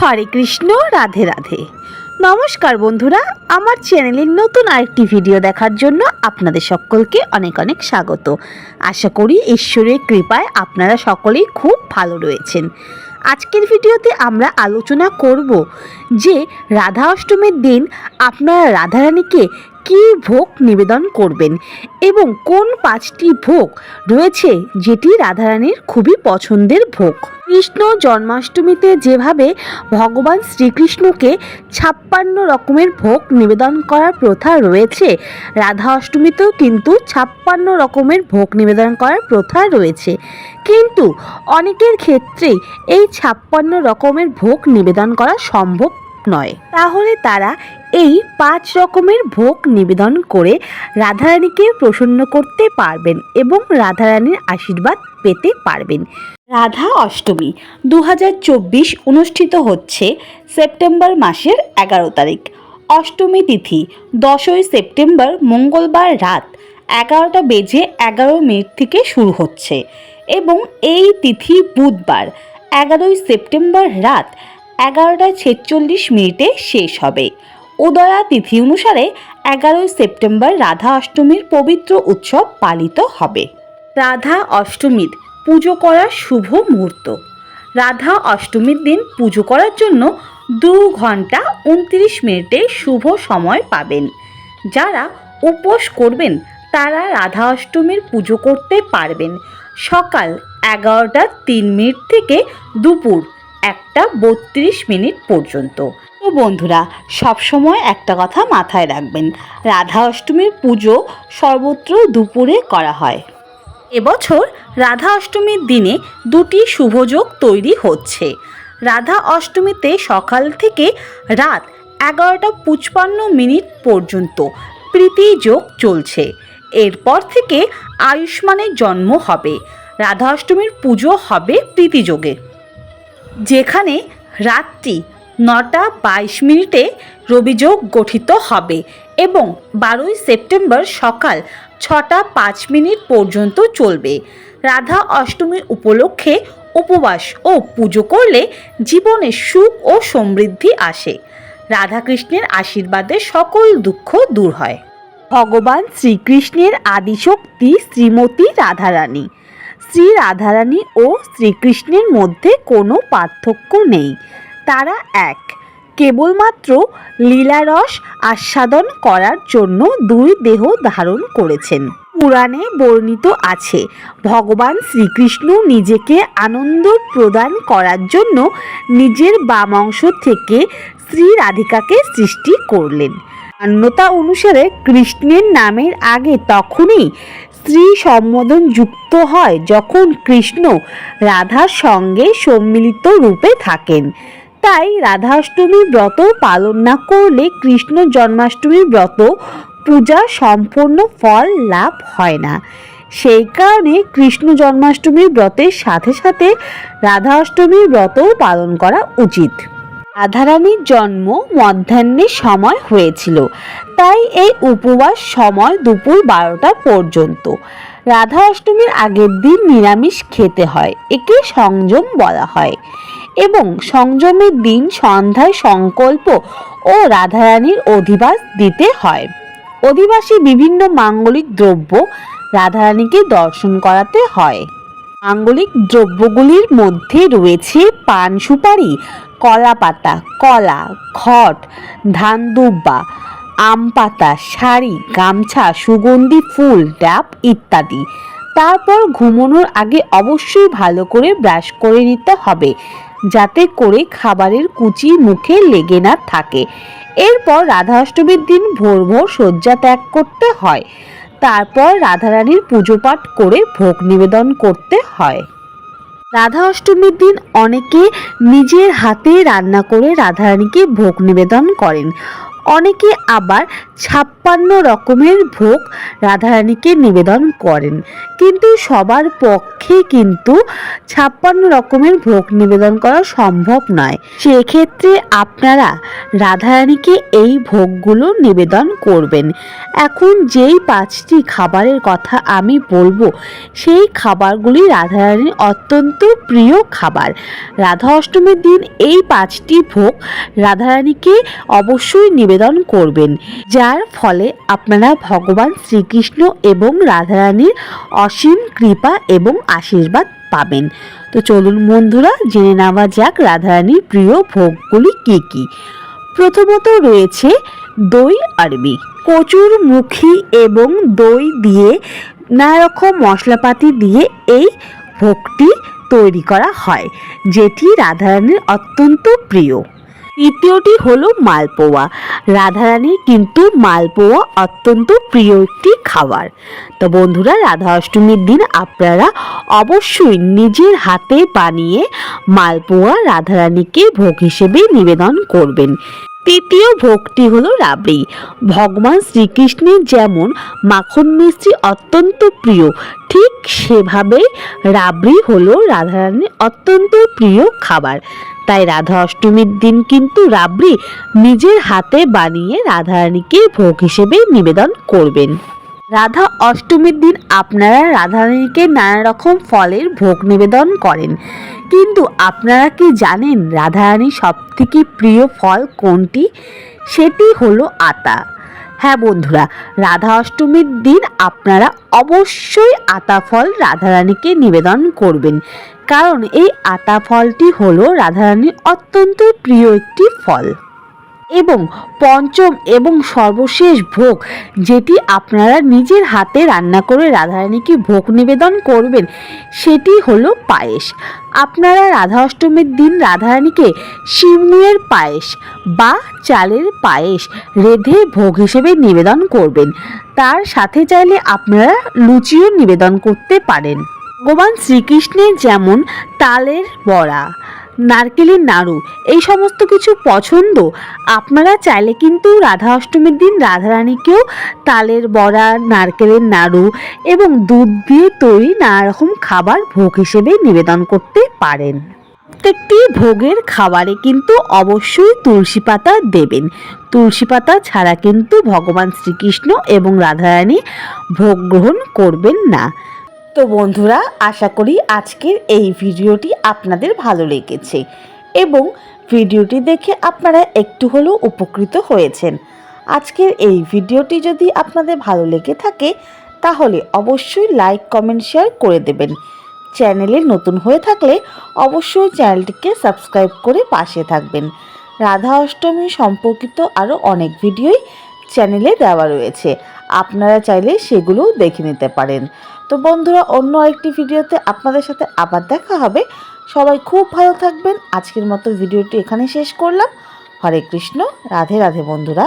হরে কৃষ্ণ, রাধে রাধে। নমস্কার বন্ধুরা, আমার চ্যানেলের নতুন আরেকটি ভিডিও দেখার জন্য আপনাদের সকলকে অনেক অনেক স্বাগত। আশা করি ঈশ্বরের কৃপায় আপনারা সকলেই খুব ভালো রয়েছেন। আজকের ভিডিওতে আমরা আলোচনা করব যে রাধা অষ্টমীর দিন আপনারা রাধারানীকে কী ভোগ নিবেদন করবেন এবং কোন পাঁচটি ভোগ রয়েছে যেটি রাধারানীর খুবই পছন্দের ভোগ? কৃষ্ণ জন্মাষ্টমীতে যেভাবে ভগবান শ্রীকৃষ্ণকে ছাপ্পান্ন রকমের ভোগ নিবেদন করার প্রথা রয়েছে, রাধা অষ্টমীতেও কিন্তু ছাপ্পান্ন রকমের ভোগ নিবেদন করার প্রথা রয়েছে। কিন্তু অনেকের ক্ষেত্রেই এই ছাপ্পান্ন রকমের ভোগ নিবেদন করা সম্ভব নয়। তাহলে তারা এই পাঁচ রকমের ভোগ নিবেদন করে রাধারানীকে প্রসন্ন করতে পারবেন এবং রাধারানীর আশীর্বাদ পেতে পারবেন। রাধা অষ্টমী দু হাজার চব্বিশ অনুষ্ঠিত হচ্ছে সেপ্টেম্বর মাসের এগারো তারিখ। অষ্টমী তিথি, দশই সেপ্টেম্বর মঙ্গলবার রাত এগারোটা বেজে এগারো মিনিট থেকে শুরু হচ্ছে এবং এই তিথি বুধবার, এগারোই সেপ্টেম্বর রাত এগারোটা ছেচল্লিশ মিনিটে শেষ হবে। উদয়া তিথি অনুসারে এগারোই সেপ্টেম্বর রাধা অষ্টমীর পবিত্র উৎসব পালিত হবে। রাধা অষ্টমীর পুজো করার শুভ মুহূর্ত। রাধা অষ্টমীর দিন পুজো করার জন্য দু ঘণ্টা উনত্রিশ মিনিটে শুভ সময় পাবেন। যারা উপোস করবেন, তারা রাধা অষ্টমীর পুজো করতে পারবেন। সকাল এগারোটা তিন মিনিট থেকে দুপুর একটা বত্রিশ মিনিট পর্যন্ত। তো বন্ধুরা, সবসময় একটা কথা মাথায় রাখবেন, রাধা অষ্টমীর পুজো সর্বত্র দুপুরে করা হয়। এবছর রাধা অষ্টমীর দিনে দুটি শুভযোগ তৈরি হচ্ছে। রাধা অষ্টমীতে সকাল থেকে রাত এগারোটা পঁচপান্ন মিনিট পর্যন্ত প্রীতি যোগ চলছে। এরপর থেকে আয়ুষ্মানের জন্ম হবে। রাধা অষ্টমীর পুজো হবে প্রীতিযোগে যেখানে রাত্রি নটা বাইশ মিনিটে রবিযোগ গঠিত হবে এবং বারোই সেপ্টেম্বর সকাল ছটা পাঁচ মিনিট পর্যন্ত চলবে। রাধা অষ্টমী উপলক্ষে উপবাস ও পুজো করলে জীবনে সুখ ও সমৃদ্ধি আসে। রাধাকৃষ্ণের আশীর্বাদে সকল দুঃখ দূর হয়। ভগবান শ্রীকৃষ্ণের আদিশক্তি শ্রীমতী রাধারানী। শ্রী রাধারানী ও শ্রীকৃষ্ণের মধ্যে কোনো পার্থক্য নেই। তারা এক। কেবলমাত্র লীলারস আস্বাদন করার জন্য দুই দেহ ধারণ করেছেন। পুরাণে বর্ণিত আছে, ভগবান শ্রীকৃষ্ণ নিজেকে আনন্দ প্রদান করার জন্য নিজের বামাংশ থেকে শ্রী রাধিকাকে সৃষ্টি করলেন। মান্যতা অনুসারে কৃষ্ণের নামের আগে তখনই স্ত্রী সম্বোধন যুক্ত হয় যখন কৃষ্ণ রাধার সঙ্গে সম্মিলিত রূপে থাকেন। তাই রাধাষ্টমীর ব্রত পালন না করলে কৃষ্ণ জন্মাষ্টমী ব্রত পূজা সম্পূর্ণ ফল লাভ হয় না। সেই কারণে কৃষ্ণ জন্মাষ্টমীর ব্রতের সাথে সাথে রাধা অষ্টমীর ব্রতও পালন করা উচিত। রাধারানীর জন্ম মধ্যাহ্নের সময় হয়েছিল। তাই এই উপবাস সময় দুপুর বারোটা পর্যন্ত। রাধা অষ্টমীর আগের দিন নিরামিষ খেতে হয়, একে সংযম বলা হয়। এবং সংযমের দিন সন্ধ্যায় সংকল্প ও রাধারানীর অধিবাস দিতে হয়। অধিবাসী বিভিন্ন মাঙ্গলিক দ্রব্য রাধারানীকে দর্শন করাতে হয়। মাঙ্গলিক দ্রব্যগুলির মধ্যে রয়েছে পান সুপারি কলা পাতা কলা ঘট ধান দুব্বা, আম পাতা, শাড়ি, গামছা, সুগন্ধি, ফুল, ডাব ইত্যাদি। তারপর ঘুমানোর আগে অবশ্যই ভালো করে ব্রাশ করে নিতে হবে, যাতে করে খাবারের কুচি মুখে লেগে না থাকে। এরপর রাধা অষ্টমীর দিন ভোর ভোর শয্যা ত্যাগ করতে হয়। তারপর রাধারানীর পুজো পাঠ করে ভোগ নিবেদন করতে হয়। রাধা অষ্টমীর দিন অনেকে নিজের হাতে রান্না করে রাধারানীকে ভোগ নিবেদন করেন। অনেকে আবার ছাপ্পান্ন রকমের ভোগ রাধারানীকে নিবেদন করেন। কিন্তু সবার পক্ষে কিন্তু ছাপ্পান্ন রকমের ভোগ নিবেদন করা সম্ভব নয়। সেক্ষেত্রে আপনারা রাধারানীকে এই ভোগগুলো নিবেদন করবেন। এখন যেই পাঁচটি খাবারের কথা আমি বলব, সেই খাবারগুলি রাধারানীর অত্যন্ত প্রিয় খাবার। রাধা অষ্টমীর দিন এই পাঁচটি ভোগ রাধারানীকে অবশ্যই নিবেদন করবেন, যার ফলে আপনারা ভগবান শ্রীকৃষ্ণ এবং রাধারানীর অসীম কৃপা এবং আশীর্বাদ পাবেন। তো চলুন বন্ধুরা, জেনে নেওয়া যাক রাধারানীর প্রিয় ভোগগুলি কী কী। প্রথমত রয়েছে দই আরবি। কচুর মুখী এবং দই দিয়ে নানা রকম মশলাপাতি দিয়ে এই ভোগটি তৈরি করা হয়, যেটি রাধারানীর অত্যন্ত প্রিয়। তৃতীয়টি হলো মালপোয়া। রাধারানীর কিন্তু মালপোয়া অত্যন্ত প্রিয় একটি খাবার। তো বন্ধুরা, রাধা অষ্টমীর দিন আপনারা অবশ্যই নিজের হাতে বানিয়ে মালপোয়া রাধারানীকে ভোগ হিসেবে নিবেদন করবেন। তৃতীয় ভোগটি হলো রাবড়ি। ভগবান শ্রীকৃষ্ণের যেমন মাখন মিষ্টি অত্যন্ত প্রিয়, ঠিক সেভাবেই রাবড়ি হলো রাধারানীর অত্যন্ত প্রিয় খাবার। তাই রাধা অষ্টমীর দিন কিন্তু রাবড়ি নিজের হাতে বানিয়ে রাধারানীকে ভোগ হিসেবে নিবেদন করবেন। রাধা অষ্টমীর দিন আপনারা রাধারানীকে নানা রকম ফলের ভোগ নিবেদন করেন। কিন্তু আপনারা কি জানেন রাধারানীর সবথেকে প্রিয় ফল কোনটি? সেটি হলো আতা। হ্যাঁ বন্ধুরা, রাধা অষ্টমীর দিন আপনারা অবশ্যই আতা ফল রাধারানীকে নিবেদন করবেন। কারণ এই আতা ফলটি হলো রাধারানীর অত্যন্ত প্রিয় একটি ফল। এবং পঞ্চম এবং সর্বশেষ ভোগ, যেটি আপনারা নিজের হাতে রান্না করে রাধারানীকে ভোগ নিবেদন করবেন, সেটি হলো পায়েস। আপনারা রাধা অষ্টমীর দিন রাধারানীকে শিমুয়ের পায়েস বা চালের পায়েস রেধে ভোগ হিসেবে নিবেদন করবেন। তার সাথে চাইলে আপনারা লুচিও নিবেদন করতে পারেন। ভগবান শ্রীকৃষ্ণের যেমন তালের বড়া, নারকেলের নাড়ু, এই সমস্ত কিছু পছন্দ, আপনারা চাইলে কিন্তু রাধা অষ্টমীর দিন রাধারানীকেও তালের বড়া, নারকেলের নাড়ু এবং দুধ দিয়ে তৈরি নানা রকম খাবার ভোগ হিসেবে নিবেদন করতে পারেন। প্রত্যেকটি ভোগের খাবারে কিন্তু অবশ্যই তুলসী পাতা দেবেন। তুলসী পাতা ছাড়া কিন্তু ভগবান শ্রীকৃষ্ণ এবং রাধারানী ভোগ গ্রহণ করবেন না। তো বন্ধুরা, আশা করি আজকের এই ভিডিওটি আপনাদের ভালো লেগেছে এবং ভিডিওটি দেখে আপনারা একটু হলেও উপকৃত হয়েছেন। আজকের এই ভিডিওটি যদি আপনাদের ভালো লেগে থাকে, তাহলে অবশ্যই লাইক, কমেন্ট, শেয়ার করে দেবেন। চ্যানেলে নতুন হয়ে থাকলে অবশ্যই চ্যানেলটিকে সাবস্ক্রাইব করে পাশে থাকবেন। রাধা অষ্টমী সম্পর্কিত আরও অনেক ভিডিওই চ্যানেলে দেওয়া রয়েছে। আপনারা চাইলে সেগুলোও দেখে নিতে পারেন। তো বন্ধুরা, অন্য একটি ভিডিওতে আপনাদের সাথে আবার দেখা হবে। সবাই খুব ভালো থাকবেন। আজকের মতো ভিডিওটি এখানে শেষ করলাম। হরে কৃষ্ণ, রাধে রাধে বন্ধুরা।